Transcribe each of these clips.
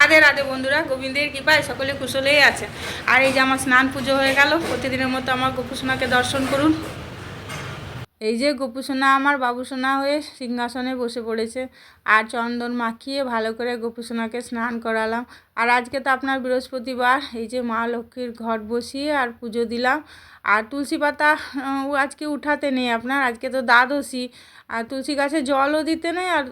রাধে রাধে বন্ধুরা, গোবিন্দের কৃপায় সকলে কুশলেই আছে। আর এই যে আমার স্নান পুজো হয়ে গেল, প্রতিদিনের মতো আমার গোপুসোনাকে দর্শন করুন। এই যে গোপুসোনা আমার বাবুসোনা হয়ে সিংহাসনে বসে পড়েছে। আর চন্দন মাখিয়ে ভালো করে গোপুসোনাকে স্নান করালাম। আর আজকে তো আপনার বৃহস্পতিবার, এই যে মা লক্ষ্মীর ঘর বসিয়ে আর পুজো দিলাম। আর তুলসী পাতা আজকে উঠাতে নেই আপনার, আজকে তো দ্বাদশী। আর তুলসী গাছে জলও দিতে নেই আর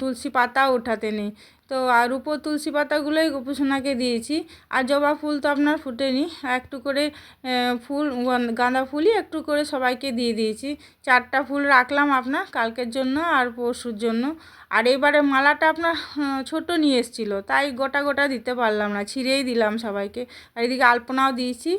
তুলসী পাতাও উঠাতে নেই। তো আর উপর তুলসী পাতাগুলোই গোপুসোনাকে দিয়েছি। আর জবা ফুল তো আপনার ফুটেনি, একটু করে ফুল গাঁদা ফুলই একটু করে সবাইকে দিয়ে দিয়েছি। চারটা ফুল রাখলাম আপনার, কালকের জন্য আর পরশুর জন্য। আর এবারে মালাটা আপনার আহ, ছোট নিয়ে এসেছিল তাই গোটা গোটা দিতে পারলাম না ছিঁড়েই দিলাম সবাইকে। আর এদিকে আলপনাও দিয়েছি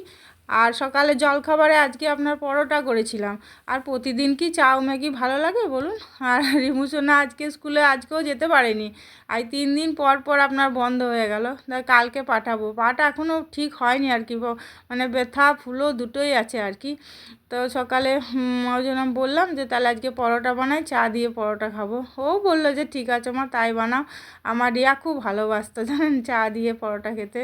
আর সকালে জলখাবারে আজকে আপনার পরোটা করেছিলাম। আর প্রতিদিন কি চাউ ম্যাগি ভালো লাগে বলুন? আর রিমুসোনা আজকে স্কুলে আজকেও যেতে পারেনি। আর তিন দিন পর পর আপনার বন্ধ হয়ে গেল। তাই কালকে পাঠাবো। পাটা এখনও ঠিক হয়নি আর কি। মানে ব্যথা, ফুলো দুটোই আছে আর কি। তো সকালে ওই জন্য বললাম যে তাহলে আজকে পরোটা বানাই, চা দিয়ে পরোটা খাব। ও বলল যে ঠিক আছে মা, তাই বানাও। আমার রিয়া খুব ভালোবাসতো জানেন চা দিয়ে পরোটা খেতে।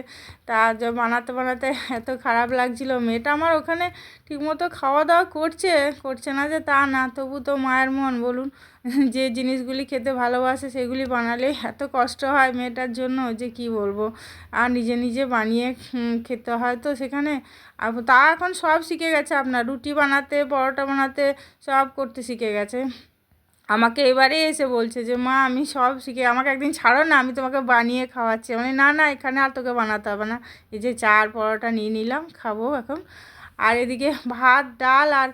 তা বানাতে বানাতে এত খারাপ লাগছিল মেয়েটা আমার ওখানে ঠিকমতো খাওয়া দাওয়া করছে করছে না যে তা না, তবু তো মায়ের মন, বলুন। যে জিনিসগুলি খেতে ভালোবাসে সেগুলি বানালে এত কষ্ট হয় মেয়েটার জন্য যে কি বলব? আর নিজে নিজে বানিয়ে খেতে হয় তো সেখানে। তা এখন সব শিখে গেছে আপনার, রুটি বানাতে, পরোটা বানাতে, সব করতে শিখে গেছে। আমাকে এবারে এসে বলছে যে, মা, আমি সব শিখে, আমাকে একদিন ছাড়ো না, আমি তোমাকে বানিয়ে খাওয়াচ্ছি। মানে না না, এখানে আর তোকে বানাতে হবে না। এই যে চার পরোটা নিয়ে নিলাম, খাব এখন। আর এদিকে ভাত, ডাল আর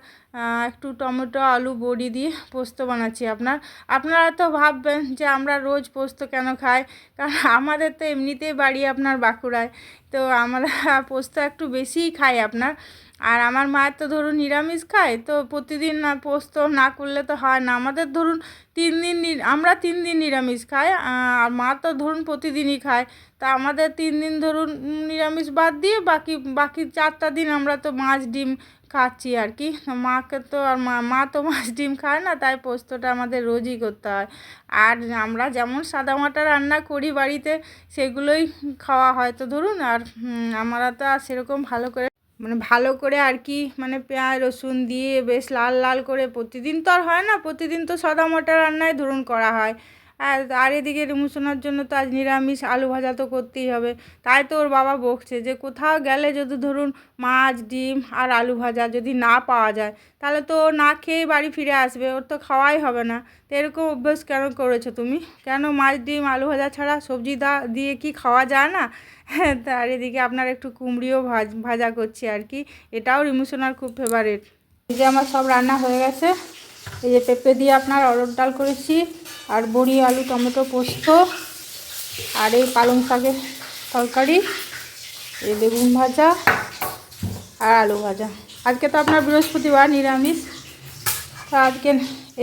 একটু টমেটো, আলু, বড়ি দিয়ে পোস্ত বানাচ্ছি আপনার। আপনারা তো ভাববেন যে আমরা রোজ পোস্ত কেন খাই? কারণ আমাদের তো এমনিতেই বাড়ি আপনার বাঁকুড়ায়। তো আমরা পোস্ত একটু বেশিই খাই আপনার। আর আমার মায়ের তো ধরুন নিরামিষ খায়, তো প্রতিদিন না পোস্ত না করলে তো হয় না। আমাদের ধরুন তিন দিন আমরা তিন দিন নিরামিষ খাই আর মা তো ধরুন প্রতিদিনই খায়। তা আমাদের তিন দিন ধরুন নিরামিষ বাদ দিয়ে বাকি বাকি চারটা দিন আমরা তো মাছ, ডিম খাচ্ছি আর কি। মাকে তো আর মা মা তো মাছ ডিম খায় না, তাই পোস্তটা আমাদের রোজই করতে হয়। আর আমরা যেমন সাদামাটা রান্না করি বাড়িতে, সেগুলোই খাওয়া হয়। তো ধরুন, আর আমরা তো আর সেরকম ভালো করে মানে ভালো করে আর কি মানে পেঁয়াজ, রসুন দিয়ে বেশ লাল লাল করে, প্রতিদিন তো আর হয় না, প্রতিদিন তো সাদা মোটা রান্নাই ধরুন করা হয়। আর আর এদিকে রিমুশনার জন্য তো আজ নিরামিষ আলু ভাজা তো করতেই হবে। তাই তো ওর বাবা বকছে যে, কোথাও গেলে যদি ধরুন মাছ, ডিম আর আলু ভাজা যদি না পাওয়া যায়, তাহলে তো না খেয়েই বাড়ি ফিরে আসবে, ওর তো খাওয়াই হবে না। তো এরকম অভ্যাস কেন করেছ তুমি? কেন মাছ, ডিম, আলু ভাজা ছাড়া সবজি দা, দিয়ে কি খাওয়া যায় না? হ্যাঁ তার এদিকে আপনার একটু কুমড়িও ভাজ, ভাজা করছি আর কি। এটাও রিমুশনার খুব ফেভারেট এই যে আমার সব রান্না হয়ে গেছে। এই যে পেঁপে দিয়ে আপনার অরড় ডাল করেছি। আর বড়ি, আলু, টমেটো পোস্ত আর এই পালং শাকের তরকারি, এই বেগুন ভাজা আর আলু ভাজা। আজকে তো আপনার বৃহস্পতিবার, নিরামিষ। তা আজকে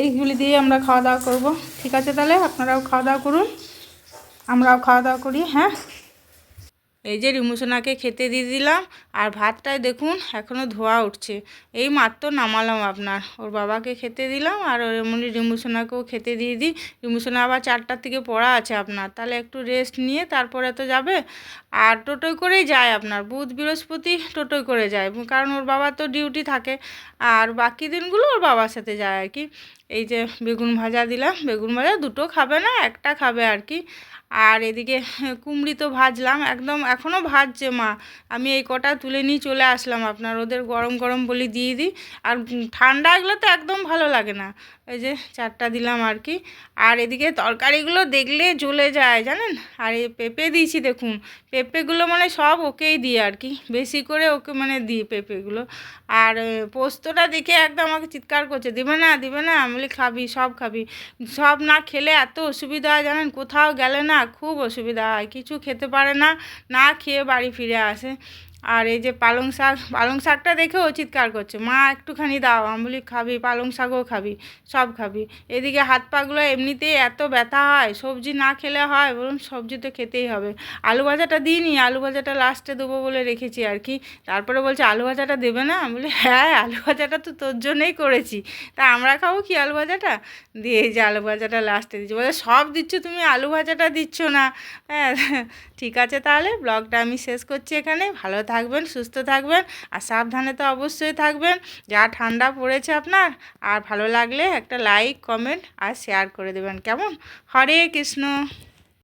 এইগুলি দিয়ে আমরা খাওয়া দাওয়া করব। ঠিক আছে তাহলে? আপনারাও খাওয়া দাওয়া করুন। আমরাও খাওয়া দাওয়া করি হ্যাঁ? এই যে রিমুসোনাকে খেতে দিয়ে দিলাম আর ভাতটায় দেখুন এখনও ধোয়া উঠছে। এই মাত্র নামালাম আপনার। ওর বাবাকে খেতে দিলাম আর ওর এমনি রিমুসোনাকেও খেতে দিয়ে দিই। রিমুসোনা আবার চারটার থেকে পড়া আছে আপনার। তাহলে একটু রেস্ট নিয়ে তারপরে তো যাবে। আর টোটোয় করেই যায় আপনার। বুধ বৃহস্পতি টোটোয় করে যায়। কারণ ওর বাবা তো ডিউটি থাকে। আর বাকি দিনগুলো ওর বাবার সাথে যায় আর কি। এই যে বেগুন ভাজা দিলাম। বেগুন ভাজা দুটো খাবে না, একটা খাবে আর কি। আর এদিকে কুমড়ি তো ভাজলাম। একদম এখনও ভাজছে, মা। আমি এই কটা তুলে নিয়ে চলে আসলাম আপনার। ওদের গরম গরম বলি দিয়ে দিই। আর ঠান্ডা এগুলো তো একদম ভালো লাগে না। এই যে চারটা দিলাম আর কি। আর এদিকে তরকারিগুলো দেখলে জ্বলে যায় জানেন? আর এই পেঁপে দিয়েছি দেখুন। পেঁপেগুলো মানে সব ওকেই দিই আর কি। বেশি করে ওকে মানে দিই পেঁপেগুলো। আর পোস্তটা দেখে একদম আমাকে চিৎকার করছে, দিবে না দিবে না। আমি খাবি, সব খাবি। সব না খেলে এত অসুবিধা হয় জানেন? কোথাও গেলে না খুব অসুবিধা হয়, কিছু খেতে পারে না না খেয়ে বাড়ি ফিরে আসে। আর এই যে পালং শাক, পালং শাকটা দেখেও চিৎকার করছে। মা, একটুখানি দাও। আমি বলি, খাবি, পালং শাকও খাবি, সব খাবি। এদিকে হাত পাগুলো এমনিতেই এত ব্যথা হয়, সবজি না খেলে হয় বলুন সবজি তো খেতেই হবে। আলু ভাজাটা দিইনি, আলু ভাজাটা লাস্টে দেবো বলে রেখেছি আর কি। তারপরে বলছে, আলু ভাজাটা দেবে না? আমি বলি হ্যাঁ আলু ভাজাটা তো তোর জন্যই করেছি। তা আমরা খাব কি আলু ভাজাটা? দিয়ে যে আলু ভাজাটা লাস্টে দিচ্ছি। বলে, সব দিচ্ছ তুমি, আলু ভাজাটা দিচ্ছ না। হ্যাঁ ঠিক আছে তাহলে, ব্লগটা আমি শেষ করছি এখানে। ভালো থাকবেন, সুস্থ থাকবেন আর সাবধানে তো অবশ্যই থাকবেন। যা ঠান্ডা পড়েছে আপনার আর ভালো লাগলে একটা লাইক কমেন্ট আর শেয়ার করে দেবেন। কেমন? হরে কৃষ্ণ।